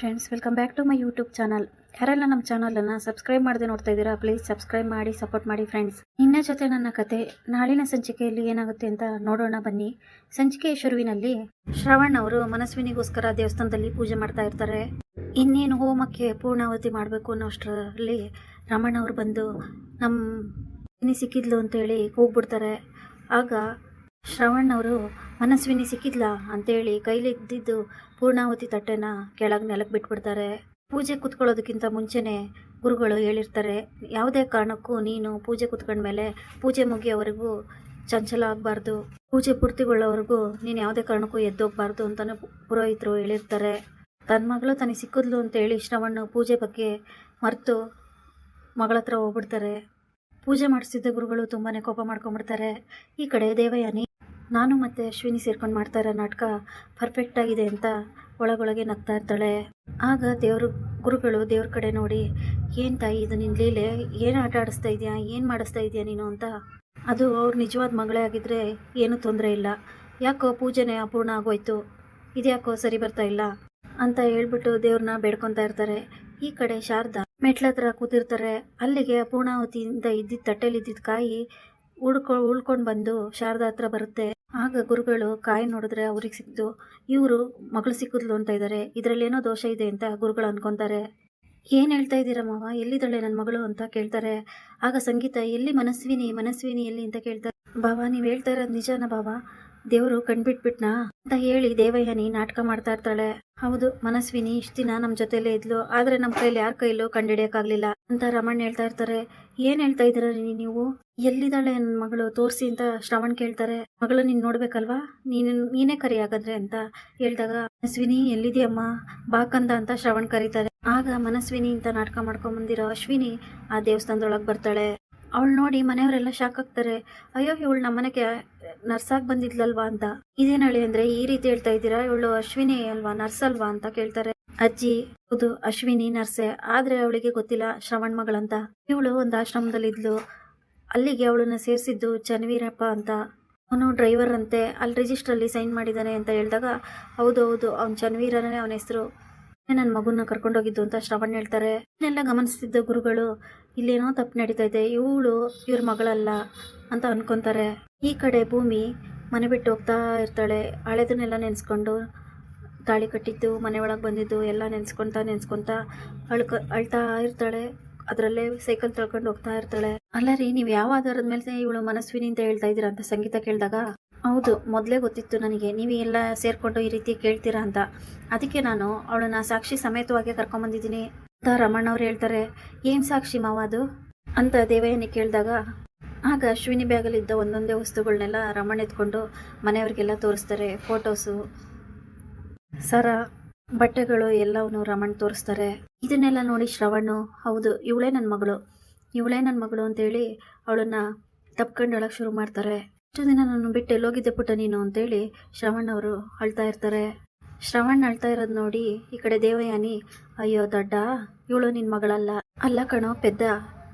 Friends welcome back to my YouTube channel ಯಾರೆಲ್ಲ ನಮ್ಮ ಚಾನಲನ್ನು ಸಬ್ಸ್ಕ್ರೈಬ್ ಮಾಡದೆ ನೋಡ್ತಾ ಇದ್ದೀರಾ ಪ್ಲೀಸ್ ಸಬ್ಸ್ಕ್ರೈಬ್ ಮಾಡಿ ಸಪೋರ್ಟ್ ಮಾಡಿ ಫ್ರೆಂಡ್ಸ್ ನಿನ್ನ ಜೊತೆ ನನ್ನ ಕತೆ, ನಾಳಿನ ಸಂಚಿಕೆಯಲ್ಲಿ ಏನಾಗುತ್ತೆ ಅಂತ ನೋಡೋಣ ಬನ್ನಿ. ಸಂಚಿಕೆಯ ಶುರುವಿನಲ್ಲಿ ಶ್ರವಣ್ ಅವರು ಮನಸ್ವಿನಿಗೋಸ್ಕರ ದೇವಸ್ಥಾನದಲ್ಲಿ ಪೂಜೆ ಮಾಡ್ತಾ ಇರ್ತಾರೆ. ಇನ್ನೇನು ಹೋಮಕ್ಕೆ ಪೂರ್ಣಾವತಿ ಮಾಡಬೇಕು ಅನ್ನೋ ಅಷ್ಟರಲ್ಲಿ ರಮಣ ಅವರು ಬಂದು ನಮ್ಮ ಸಿಕ್ಕಿದ್ಲು ಅಂತೇಳಿ ಹೋಗ್ಬಿಡ್ತಾರೆ. ಆಗ ಶ್ರವಣ್ ಅವರು ಮನಸ್ವಿನಿ ಸಿಕ್ಕಿದ್ಲ? ಅಂತೇಳಿ ಕೈಲಿದ್ದಿದ್ದು ಪೂರ್ಣಾವತಿ ತಟ್ಟೆನ ಕೆಳಗೆ ನೆಲಕ್ಕೆ ಬಿಟ್ಬಿಡ್ತಾರೆ. ಪೂಜೆ ಕುತ್ಕೊಳ್ಳೋದಕ್ಕಿಂತ ಮುಂಚೆನೆ ಗುರುಗಳು ಹೇಳಿರ್ತಾರೆ, ಯಾವುದೇ ಕಾರಣಕ್ಕೂ ನೀನು ಪೂಜೆ ಕುತ್ಕೊಂಡ್ಮೇಲೆ ಪೂಜೆ ಮುಗಿಯೋವರೆಗೂ ಚಂಚಲ ಆಗಬಾರ್ದು. ಪೂಜೆ ಪೂರ್ತಿಗೊಳ್ಳೋವರೆಗೂ ನೀನು ಯಾವುದೇ ಕಾರಣಕ್ಕೂ ಎದ್ದೋಗ್ಬಾರ್ದು ಅಂತಾನೆ ಪುರೋಹಿತರು ಹೇಳಿರ್ತಾರೆ. ತನ್ನ ಮಗಳು ತನಗೆ ಸಿಕ್ಕಿದ್ಲು ಅಂತೇಳಿ ಶ್ರವಣ್ಣು ಪೂಜೆ ಬಗ್ಗೆ ಮರೆತು ಮಗಳ ಹತ್ರ ಹೋಗ್ಬಿಡ್ತಾರೆ. ಪೂಜೆ ಮಾಡಿಸಿದ್ದ ಗುರುಗಳು ತುಂಬಾ ಕೋಪ ಮಾಡ್ಕೊಂಡ್ಬಿಡ್ತಾರೆ. ಈ ಕಡೆ ದೇವಯಾನಿ ನಾನು ಮತ್ತೆ ಅಶ್ವಿನಿ ಸೇರ್ಕೊಂಡು ಮಾಡ್ತಾ ಇರೋ ನಾಟಕ ಪರ್ಫೆಕ್ಟ್ ಆಗಿದೆ ಅಂತ ಒಳಗೊಳಗೆ ನಗ್ತಾ ಇರ್ತಾಳೆ. ಆಗ ದೇವರು, ಗುರುಗಳು ದೇವ್ರ ಕಡೆ ನೋಡಿ, ಏನ್ ತಾಯಿ ಇದು ನಿನ್ನ ಲೀಲೆ? ಏನು ಆಟ ಆಡಿಸ್ತಾ ಇದೆಯಾ? ಏನು ಮಾಡಿಸ್ತಾ ಇದೆಯಾ ನೀನು? ಅಂತ. ಅದು ಅವ್ರ ನಿಜವಾದ ಮಗಳೇ ಆಗಿದ್ರೆ ಏನು ತೊಂದರೆ ಇಲ್ಲ. ಯಾಕೋ ಪೂಜೆನೆ ಅಪೂರ್ಣ ಆಗೋಯ್ತು. ಇದ್ಯಾಕೋ ಸರಿ ಬರ್ತಾ ಇಲ್ಲ ಅಂತ ಹೇಳ್ಬಿಟ್ಟು ದೇವ್ರನ್ನ ಬೇಡ್ಕೊಂತ ಇರ್ತಾರೆ. ಈ ಕಡೆ ಶಾರದಾ ಮೆಟ್ಲ ಹತ್ರ ಕೂತಿರ್ತಾರೆ. ಅಲ್ಲಿಗೆ ಪೂರ್ಣಾವತಿಯಿಂದ ಇದ್ದಿದ್ದ ತಟ್ಟೆಲಿ ಇದ್ದಿದ್ದ ಕಾಯಿ ಉಳ್ಕೊ, ಉಳ್ಕೊಂಡು ಬಂದು ಶಾರದಾ ಹತ್ರ ಬರುತ್ತೆ. ಆಗ ಗುರುಗಳು ಕಾಯಿ ನೋಡಿದ್ರೆ ಅವ್ರಿಗೆ ಸಿಕ್ತು ಇವರು ಮಗಳು ಸಿಕ್ಕಿದ್ಲು ಅಂತ ಇದ್ದಾರೆ ಇದರಲ್ಲಿ ಏನೋ ದೋಷ ಇದೆ ಅಂತ ಗುರುಗಳು ಅನ್ಕೊಂತಾರೆ. ಏನು ಹೇಳ್ತಾ ಇದ್ದೀರಾ ಮಾವ? ಎಲ್ಲಿದ್ದಾಳೆ ನನ್ನ ಮಗಳು ಅಂತ ಕೇಳ್ತಾರೆ. ಆಗ ಸಂಗೀತ, ಎಲ್ಲಿ ಮನಸ್ವಿನಿ ಮನಸ್ವಿನಿ ಎಲ್ಲಿ ಅಂತ ಕೇಳ್ತಾರೆ. ಬಾಬಾ ನೀವು ಹೇಳ್ತಾ ಇರೋದು ನಿಜಾನ ಬಾಬಾ ದೇವರು ಕಣ್ಬಿಟ್ಬಿಟ್ನಾ? ಅಂತ ಹೇಳಿ ದೇವಯ್ಯನಿ ನಾಟಕ ಮಾಡ್ತಾ ಇರ್ತಾಳೆ. ಹೌದು, ಮನಸ್ವಿನಿ ಇಷ್ಟು ದಿನ ನಮ್ಮ ಜೊತೆಲೇ ಇದ್ಲು, ಆದ್ರೆ ನಮ್ಮ ಕೈಲಿ ಯಾರ ಕೈಲೂ ಕಂಡಿಡಿಯಕ್ಕಾಗ್ಲಿಲ್ಲ ಅಂತ ರಮಣ್ ಹೇಳ್ತಾ ಇರ್ತಾರೆ. ಏನ್ ಹೇಳ್ತಾ ಇದ್ದೀರ ನೀವು? ಎಲ್ಲಿದ್ದಾಳೆ ನನ್ನ ಮಗಳು? ತೋರಿಸಿ ಅಂತ ಶ್ರವಣ್ ಕೇಳ್ತಾರೆ. ಮಗಳು ನೀನು ನೋಡ್ಬೇಕಲ್ವಾ? ನೀನು, ನೀನೇ ಕರಿ ಹಾಗಾದ್ರೆ ಅಂತ ಹೇಳಿದಾಗ, ಮನಸ್ವಿನಿ, ಎಲ್ಲಿದೆಯಮ್ಮ? ಬಾಕಂದ ಅಂತ ಶ್ರವಣ್ ಕರೀತಾರೆ. ಆಗ ಮನಸ್ವಿನಿ ಅಂತ ನಾಟಕ ಮಾಡ್ಕೊಂಡ್ ಬಂದಿರೋ ಅಶ್ವಿನಿ ಆ ದೇವಸ್ಥಾನದೊಳಗೆ ಬರ್ತಾಳೆ. ಅವಳು ನೋಡಿ ಮನೆಯವರೆಲ್ಲ ಶಾಕ್ ಆಗ್ತಾರೆ. ಅಯ್ಯೋ, ಇವಳು ನಮ್ಮನೆಗೆ ನರ್ಸಾಗಿ ಬಂದಿದ್ಲಲ್ವಾ ಅಂತ. ಇದೇನ್ ಹೇಳಿ ಅಂದ್ರೆ, ಈ ರೀತಿ ಹೇಳ್ತಾ ಇದ್ದೀರಾ? ಇವಳು ಅಶ್ವಿನಿ ಅಲ್ವಾ? ನರ್ಸ್ ಅಲ್ವಾ? ಅಂತ ಕೇಳ್ತಾರೆ. ಅಜ್ಜಿ, ಹೌದು, ಅಶ್ವಿನಿ ನರ್ಸೆ. ಆದ್ರೆ ಅವಳಿಗೆ ಗೊತ್ತಿಲ್ಲ ಶ್ರವಣ್ ಮಗಳಂತ. ಇವಳು ಒಂದು ಆಶ್ರಮದಲ್ಲಿ ಇದ್ಲು ಅಲ್ಲಿಗೆ ಅವಳನ್ನ ಸೇರಿಸಿದ್ದು ಚನ್ವೀರಪ್ಪ ಅಂತ. ಅವನು ಡ್ರೈವರ್ ಅಂತೆ ಅಲ್ಲಿ ರಿಜಿಸ್ಟ್ರಲ್ಲಿ ಸೈನ್ ಮಾಡಿದ್ದಾನೆ ಅಂತ ಹೇಳಿದಾಗ, ಹೌದು ಹೌದು, ಅವ್ನು ಚನ್ವೀರನೇ ಅವನ ಹೆಸರು. ನನ್ನ ಮಗುನ ಕರ್ಕೊಂಡೋಗಿದ್ದು ಅಂತ ಶ್ರವಣ್ ಹೇಳ್ತಾರೆ. ಇದನ್ನೆಲ್ಲ ಗಮನಿಸ್ತಿದ್ದ ಗುರುಗಳು, ಇಲ್ಲೇನೋ ತಪ್ಪು ನಡೀತಾ ಇದೆ ಇವಳು ಇವ್ರ ಮಗಳಲ್ಲ ಅಂತ ಅನ್ಕೊಂತಾರೆ. ಈ ಕಡೆ ಭೂಮಿ ಮನೆ ಬಿಟ್ಟು ಹೋಗ್ತಾ ಇರ್ತಾಳೆ. ಹಳೆದನ್ನೆಲ್ಲ ನೆನೆಸ್ಕೊಂಡು ತಾಳಿ ಕಟ್ಟಿದ್ದು, ಮನೆ ಒಳಗೆ ಬಂದಿದ್ದು, ಎಲ್ಲ ನೆನೆಸ್ಕೊತಾ ನೆನೆಸ್ಕೊತಾ ಅಳ್ಕ ಅಳ್ತಾ ಇರ್ತಾಳೆ. ಅದರಲ್ಲೇ ಸೈಕಲ್ ತಳ್ಕೊಂಡು ಹೋಗ್ತಾ ಇರ್ತಾಳೆ. ಅಲ್ಲ ರೀ, ನೀವು ಯಾವ ಆಧಾರದ ಮೇಲೆ ಇವಳು ಮನಸ್ವಿನಿ ಅಂತ ಹೇಳ್ತಾ ಇದೀರ ಅಂತ ಸಂಗೀತ ಕೇಳಿದಾಗ? ಹೌದು, ಮೊದಲೇ ಗೊತ್ತಿತ್ತು ನನಗೆ. ನೀವು ಎಲ್ಲ ಸೇರಿಕೊಂಡು ಈ ರೀತಿ ಕೇಳ್ತೀರಾ ಅಂತ. ಅದಕ್ಕೆ ನಾನು ಅವಳನ್ನ ಸಾಕ್ಷಿ ಸಮೇತವಾಗಿ ಕರ್ಕೊಂಬಂದಿದ್ದೀನಿ ಅಂತ ರಮಣ್ಣ ಅವ್ರು ಹೇಳ್ತಾರೆ. ಏನು ಸಾಕ್ಷಿ ಮಾವ ಅದು? ಅಂತ ದೇವಯ್ಯನಿ ಕೇಳಿದಾಗ, ಆಗ ಅಶ್ವಿನಿ ಬ್ಯಾಗಲ್ಲಿದ್ದ ಒಂದೊಂದೇ ವಸ್ತುಗಳನ್ನೆಲ್ಲ ರಮಣ್ ಎತ್ಕೊಂಡು ಮನೆಯವ್ರಿಗೆಲ್ಲ ತೋರಿಸ್ತಾರೆ ಫೋಟೋಸು ಸರ ಬಟ್ಟೆಗಳು ಎಲ್ಲವನ್ನು ರಮಣ್ ತೋರಿಸ್ತಾರೆ. ಇದನ್ನೆಲ್ಲ ನೋಡಿ ಶ್ರವಣ್ಣು ಹೌದು, ಇವಳೇ ನನ್ನ ಮಗಳು. ಇವಳೇ ನನ್ನ ಮಗಳು ಅಂತೇಳಿ ಅವಳನ್ನ ತಪ್ಕೊಂಡು ಅಳಕ್ಕೆ ಶುರು ಮಾಡ್ತಾರೆ. ಇಷ್ಟು ದಿನ ನಾನು ಬಿಟ್ಟು ಎಲ್ಲೋಗಿದ್ದೆ ಪುಟ್ಟ ನೀನು ಅಂತೇಳಿ ಶ್ರವಣ್ ಅವರು ಅಳ್ತಾ ಇರ್ತಾರೆ. ಶ್ರವಣ್ ಅಳ್ತಾ ಇರೋದು ನೋಡಿ ಈ ಕಡೆ ದೇವಯಾನಿ, ಅಯ್ಯೋ ದೊಡ್ಡ, ಇವಳು ನಿನ್ನ ಮಗಳಲ್ಲ. ಅಲ್ಲ ಕಣೋ ಪೆದ್ದ,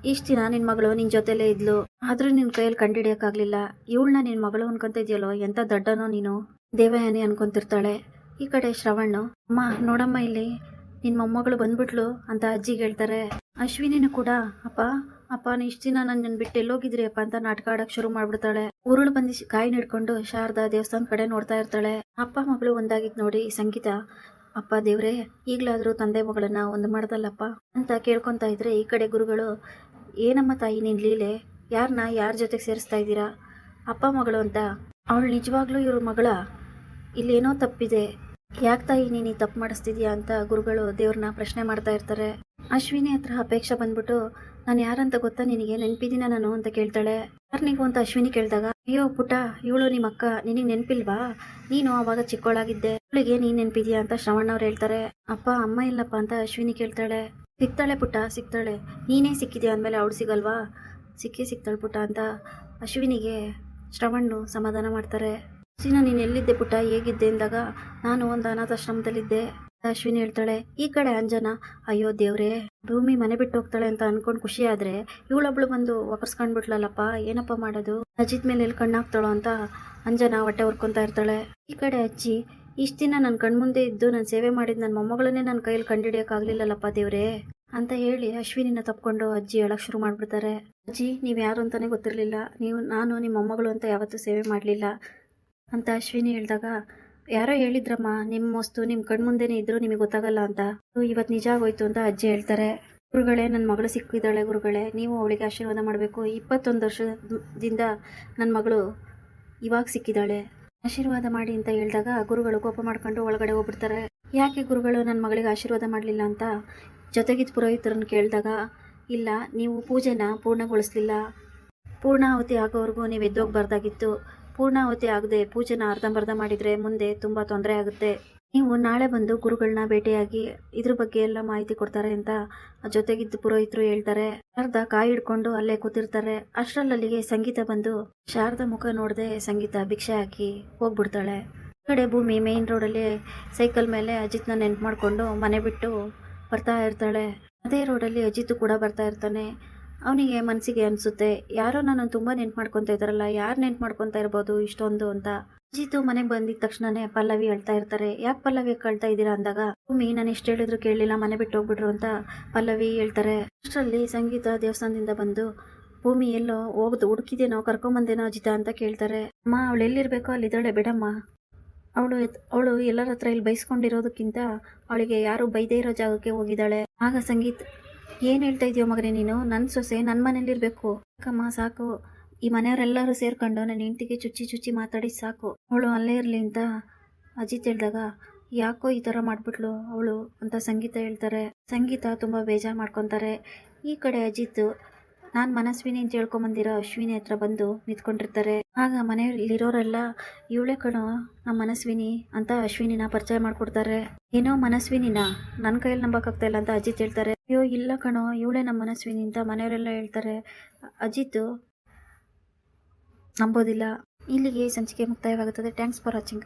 ಇಷ್ಟು ದಿನ ನಿನ್ನ ಮಗಳು ನಿನ್ನ ಜೊತೆಲೇ ಇದ್ಲು. ಆದ್ರೂ ನಿನ್ನ ಕೈಯಲ್ಲಿ ಕಂಡಿಡಿಯಕ್ಕಾಗ್ಲಿಲ್ಲ ಇವಳನ್ನ ನಿನ್ನ ಮಗಳು ಅನ್ಕೊಂತ ಇದೆಯಲ್ಲೋ ಎಂತ ದೊಡ್ಡನೋ ನೀನು. ದೇವಯಾನಿ ಅನ್ಕೊಂತಿರ್ತಾಳೆ. ಈ ಕಡೆ ಶ್ರವಣ್ಣು ಅಮ್ಮ, ನೋಡಮ್ಮ ಇಲ್ಲಿ. ನಿನ್ ಮೊಮ್ಮಗಳು ಬಂದ್ಬಿಟ್ಲು ಅಂತ ಅಜ್ಜಿ ಹೇಳ್ತಾರೆ. ಅಶ್ವಿನಿನ ಕೂಡ, ಅಪ್ಪ ಅಪ್ಪ ಇಷ್ಟು ದಿನ ನನ್ನ ಬಿಟ್ಟು ಎಲ್ಲೋಗಿದ್ರಿ ಅಪ್ಪ ಅಂತ ನಾಟಕ ಆಡಕ್ ಶುರು ಮಾಡ್ಬಿಡ್ತಾಳೆ. ಉರುಳು ಬಂದಿ ಕಾಯಿ ಹಿಡ್ಕೊಂಡು ಶಾರದಾ ದೇವಸ್ಥಾನ ಕಡೆ ನೋಡ್ತಾ ಇರ್ತಾಳೆ. ಅಪ್ಪ, ಮಗಳು ಒಂದಾಗಿದ್ ನೋಡಿ, ಸಂಗೀತ, ಅಪ್ಪ, ದೇವ್ರೆ, ಈಗಲಾದರೂ ತಂದೆ ಮಗಳನ್ನ ಒಂದು ಮಾಡ್ದಲ್ಲಪ್ಪ ಅಂತ ಕೇಳ್ಕೊಂತ ಇದ್ರೆ ಈ ಕಡೆ ಗುರುಗಳು, ಏನಮ್ಮ ತಾಯಿ ನಿನ್ ಲೀಲೆ? ಯಾರನ್ನ ಯಾರ ಜೊತೆಗೆ ಸೇರಿಸ್ತಾ ಇದ್ದೀರಾ? ಅಪ್ಪ, ಮಗಳು ಅಂತ. ಅವಳು ನಿಜವಾಗ್ಲೂ ಇವ್ರ ಮಗಳ? ಇಲ್ಲೇನೋ ತಪ್ಪಿದೆ. ಯಾಕೆ ತಾಯಿ ನೀನು ಈ ತಪ್ಪು ಮಾಡಿಸ್ತಿದ್ಯಾ ಅಂತ ಗುರುಗಳು ದೇವ್ರನ್ನ ಪ್ರಶ್ನೆ ಮಾಡ್ತಾ ಇರ್ತಾರೆ. ಅಶ್ವಿನಿ ಹತ್ರ ಅಪೇಕ್ಷೆ ಬಂದ್ಬಿಟ್ಟು, ನಾನು ಯಾರಂತ ಗೊತ್ತಾ ನಿನಗೆ? ನೆನಪಿದ್ದೀನ ನಾನು? ಅಂತ ಕೇಳ್ತಾಳೆ. ಯಾರು ನೀವು ಅಂತ ಅಶ್ವಿನಿ ಕೇಳಿದಾಗ, ಅಯ್ಯೋ ಪುಟ ಇವಳು ನಿಮ್ಮ ಅಕ್ಕ, ನಿನಗೆ ನೆನಪಿಲ್ವಾ? ನೀನು ಅವಾಗ ಚಿಕ್ಕೋಳಾಗಿದ್ದೆ. ಅವಳಿಗೆ ನೀನು ನೆನಪಿದ್ಯಾ? ಅಂತ ಶ್ರವಣ್ ಅವ್ರು ಹೇಳ್ತಾರೆ. ಅಪ್ಪ, ಅಮ್ಮ ಇಲ್ಲಪ್ಪ, ಅಂತ ಅಶ್ವಿನಿ ಕೇಳ್ತಾಳೆ. ಸಿಗ್ತಾಳೆ ಪುಟ್ಟ, ಸಿಗ್ತಾಳೆ. ನೀನೇ ಸಿಕ್ಕಿದ್ಯಾ ಅಂದಮೇಲೆ ಅವಳು ಸಿಗಲ್ವಾ? ಸಿಕ್ಕೇ ಸಿಗ್ತಾಳೆ ಪುಟ್ಟ, ಅಂತ ಅಶ್ವಿನಿಗೆ ಶ್ರವಣ್ಣು ಸಮಾಧಾನ ಮಾಡ್ತಾರೆ. ಸಿನ, ನೀನು ಎಲ್ಲಿದ್ದೆ ಪುಟ್ಟ? ಹೇಗಿದ್ದೆ ಎಂದಾಗ ನಾನು ಒಂದು ಅನಾಥಾಶ್ರಮದಲ್ಲಿದ್ದೆ. ಅಶ್ವಿನಿ ಹೇಳ್ತಾಳೆ, ಈ ಕಡೆ ಅಂಜನ, ಅಯ್ಯೋ ದೇವ್ರೇ, ಭೂಮಿ ಮನೆ ಬಿಟ್ಟು ಹೋಗ್ತಾಳೆ ಅಂತ ಅನ್ಕೊಂಡು ಖುಷಿ ಆದ್ರೆ ಇವಳೊಬ್ಳು ಬಂದು ಒಕರ್ಸ್ಕೊಂಡ್ಬಿಟ್ಲಲ್ಲಪ್ಪ ಏನಪ್ಪ ಮಾಡೋದು? ಅಜಿತ್ ಮೇಲೆ ಎಲ್ಲಿ ಕಣ್ಣಾಗ್ತಾಳೋ ಅಂತ ಅಂಜನ ಹೊಟ್ಟೆ ಹೊರ್ಕೊಂತ ಇರ್ತಾಳೆ. ಈ ಕಡೆ ಅಜ್ಜಿ, ಇಷ್ಟು ದಿನ ನನ್ನ ಕಣ್ಮುಂದೆ ಇದ್ದು ನಾನು ಸೇವೆ ಮಾಡಿದ ನನ್ನ ಮೊಮ್ಮಗಳನ್ನೇ ನನ್ನ ಕೈಯಲ್ಲಿ ಕಂಡುಹಿಡಿಯೋಕ್ಕಾಗಲಿಲ್ಲಲ್ಲಪ್ಪ ದೇವ್ರೇ, ಅಂತ ಹೇಳಿ ಅಶ್ವಿನಿನ ತಪ್ಕೊಂಡು ಅಜ್ಜಿ ಹೇಳಕ್ ಶುರು ಮಾಡ್ಬಿಡ್ತಾರೆ. ಅಜ್ಜಿ, ನೀವು ಯಾರು ಅಂತಾನೆ ಗೊತ್ತಿರಲಿಲ್ಲ. ನೀವು, ನಾನು ನಿಮ್ಮ ಮೊಮ್ಮಗಳು ಅಂತ ಯಾವತ್ತೂ ಸೇವೆ ಮಾಡಲಿಲ್ಲ. ಅಂತ ಅಶ್ವಿನಿ ಹೇಳಿದಾಗ, ಯಾರೋ ಹೇಳಿದ್ರಮ್ಮ ನಿಮ್ಮ ವಸ್ತು ನಿಮ್ಮ ಕಣ್ಮುಂದೆನೇ ಇದ್ರು ನಿಮಗೆ ಗೊತ್ತಾಗಲ್ಲ ಅಂತ. ಇವತ್ತು ನಿಜ ಆಗೋಯ್ತು ಅಂತ ಅಜ್ಜಿ ಹೇಳ್ತಾರೆ. ಗುರುಗಳೇ ನನ್ನ ಮಗಳು ಸಿಕ್ಕಿದ್ದಾಳೆ ಗುರುಗಳೇ, ನೀವು ಅವಳಿಗೆ ಆಶೀರ್ವಾದ ಮಾಡಬೇಕು. ಇಪ್ಪತ್ತೊಂದು ವರ್ಷದಿಂದ ನನ್ನ ಮಗಳು ಇವಾಗ ಸಿಕ್ಕಿದ್ದಾಳೆ. ಆಶೀರ್ವಾದ ಮಾಡಿ ಅಂತ ಹೇಳಿದಾಗ ಗುರುಗಳು ಕೋಪ ಮಾಡ್ಕೊಂಡು ಒಳಗಡೆ ಹೋಗ್ಬಿಡ್ತಾರೆ. ಯಾಕೆ ಗುರುಗಳು ನನ್ನ ಮಗಳಿಗೆ ಆಶೀರ್ವಾದ ಮಾಡಲಿಲ್ಲ ಅಂತ? ಜೊತೆಗಿದ್ದ ಪುರೋಹಿತರನ್ನು ಕೇಳಿದಾಗ, ಇಲ್ಲ, ನೀವು ಪೂಜೆನ ಪೂರ್ಣಗೊಳಿಸಲಿಲ್ಲ. ಪೂರ್ಣಾಹುತಿ ಆಗೋವರೆಗೂ ನೀವು ಎದ್ದೋಗ್ಬಾರ್ದಾಗಿತ್ತು. ಪೂರ್ಣಾಹುತಿ ಆಗದೆ ಪೂಜೆನ ಅರ್ಧಂಬರ್ಧ ಮಾಡಿದರೆ ಮುಂದೆ ತುಂಬ ತೊಂದರೆ ಆಗುತ್ತೆ. ನೀವು ನಾಳೆ ಬಂದು ಗುರುಗಳನ್ನ ಭೇಟಿಯಾಗಿ ಇದ್ರ ಬಗ್ಗೆ ಎಲ್ಲ ಮಾಹಿತಿ ಕೊಡ್ತಾರೆ ಅಂತ ಜೊತೆಗಿದ್ದ ಪುರೋಹಿತರು ಹೇಳ್ತಾರೆ. ಶಾರದಾ ಕಾಯಿ ಹಿಡ್ಕೊಂಡು ಅಲ್ಲೇ ಕೂತಿರ್ತಾರೆ. ಅಷ್ಟರಲ್ಲಿಗೆ ಸಂಗೀತ ಬಂದು ಶಾರದಾ ಮುಖ ನೋಡದೆ ಸಂಗೀತ ಭಿಕ್ಷೆ ಹಾಕಿ ಹೋಗ್ಬಿಡ್ತಾಳೆ. ಕಡೆ ಭೂಮಿ ಮೇನ್ ರೋಡಲ್ಲಿ ಸೈಕಲ್ ಮೇಲೆ ಅಜಿತ್ನ ನೆನ್ಪು ಮಾಡಿಕೊಂಡು ಮನೆ ಬಿಟ್ಟು ಬರ್ತಾ ಇರ್ತಾಳೆ. ಅದೇ ರೋಡಲ್ಲಿ ಅಜಿತ್ ಕೂಡ ಬರ್ತಾ ಇರ್ತಾನೆ. ಅವನಿಗೆ ಮನಸ್ಸಿಗೆ ಅನಿಸುತ್ತೆ. ಯಾರೋ ನಾನು ತುಂಬ ನೆನ್ಪು ಮಾಡ್ಕೊತಾ ಇದ್ದಾರಲ್ಲ, ಯಾರು ನೆನ್ಪು ಮಾಡ್ಕೊತಾ ಇರ್ಬೋದು ಇಷ್ಟೊಂದು ಅಂತ. ಅಜಿತು ಮನೆಗೆ ಬಂದಿದ ತಕ್ಷಣನೇ ಪಲ್ಲವಿ ಹೇಳ್ತಾ ಇರ್ತಾರೆ. ಯಾಕೆ ಪಲ್ಲವಿ ಕಳ್ತಾ ಇದ್ದೀರಾ ಅಂದಾಗ, ಭೂಮಿ, ನಾನು ಎಷ್ಟು ಹೇಳಿದ್ರು ಕೇಳಲಿಲ್ಲ, ಮನೆ ಬಿಟ್ಟು ಹೋಗ್ಬಿಟ್ರು ಅಂತ ಪಲ್ಲವಿ ಹೇಳ್ತಾರೆ. ಅಷ್ಟರಲ್ಲಿ ಸಂಗೀತ ದೇವಸ್ಥಾನದಿಂದ ಬಂದು, ಭೂಮಿ, ಎಲ್ಲೋ ಹೋಗ್ದು, ಹುಡುಕಿದೇನೋ, ಕರ್ಕೊಂಬಂದೇನೋ ಅಜಿತ ಅಂತ ಕೇಳ್ತಾರೆ. ಅಮ್ಮ, ಅವಳು ಎಲ್ಲಿರ್ಬೇಕೋ ಅಲ್ಲಿದ್ದಾಳೆ ಬಿಡಮ್ಮ. ಅವಳು ಅವಳು ಎಲ್ಲರ ಹತ್ರ ಇಲ್ಲಿ ಬೈಸ್ಕೊಂಡಿರೋದಕ್ಕಿಂತ, ಅವಳಿಗೆ ಯಾರು ಬೈದೇ ಇರೋ ಜಾಗಕ್ಕೆ ಹೋಗಿದ್ದಾಳೆ. ಆಗ ಸಂಗೀತ್ ಏನು ಹೇಳ್ತಾ ಇದೆಯೋ ಮಗನೇ ನೀನು? ನನ್ನ ಸೊಸೆ ನನ್ನ ಮನೇಲಿರಬೇಕು ಅಕ್ಕಮ್ಮ ಸಾಕು. ಈ ಮನೆಯವರೆಲ್ಲರೂ ಸೇರ್ಕೊಂಡು ನನ್ನ ಹೆಂಡತಿಗೆ ಚುಚ್ಚಿ ಚುಚ್ಚಿ ಮಾತಾಡಿ ಸಾಕು. ಅವಳು ಅಲ್ಲೇ ಇರಲಿ ಅಂತ ಅಜಿತ್ ಹೇಳಿದಾಗ, ಯಾಕೋ ಈ ಥರ ಮಾಡ್ಬಿಟ್ಲು ಅವಳು ಅಂತ ಸಂಗೀತ ಹೇಳ್ತಾರೆ. ಸಂಗೀತ ತುಂಬ ಬೇಜಾರು ಮಾಡ್ಕೊತಾರೆ. ಈ ಕಡೆ ಅಜಿತ್ ನಾನು ಮನಸ್ವಿನಿ ಅಂತ ಹೇಳ್ಕೊಂಬಂದಿರೋ ಅಶ್ವಿನಿ ಹತ್ರ ಬಂದು ನಿಂತ್ಕೊಂಡಿರ್ತಾರೆ. ಆಗ ಮನೆಯಲ್ಲಿರೋರೆಲ್ಲ, ಇವಳೆ ಕಣೋ ನಮ್ಮ ಮನಸ್ವಿನಿ ಅಂತ ಅಶ್ವಿನಿನ ಪರಿಚಯ ಮಾಡ್ಕೊಡ್ತಾರೆ. ಏನೋ ಮನಸ್ವಿನಿನ? ನನ್ನ ಕೈಯಲ್ಲಿ ನಂಬಕ್ಕಾಗ್ತಾ ಇಲ್ಲ ಅಂತ ಅಜಿತ್ ಹೇಳ್ತಾರೆ. ಅಯ್ಯೋ, ಇಲ್ಲ ಕಣೋ, ಇವಳೆ ನಮ್ಮ ಮನಸ್ವಿನಿ ಅಂತ ಮನೆಯವರೆಲ್ಲ ಹೇಳ್ತಾರೆ. ಅಜಿತ್ ನಂಬೋದಿಲ್ಲ. ಇಲ್ಲಿಗೆ ಸಂಚಿಕೆ ಮುಕ್ತಾಯವಾಗುತ್ತದೆ. Thanks for watching.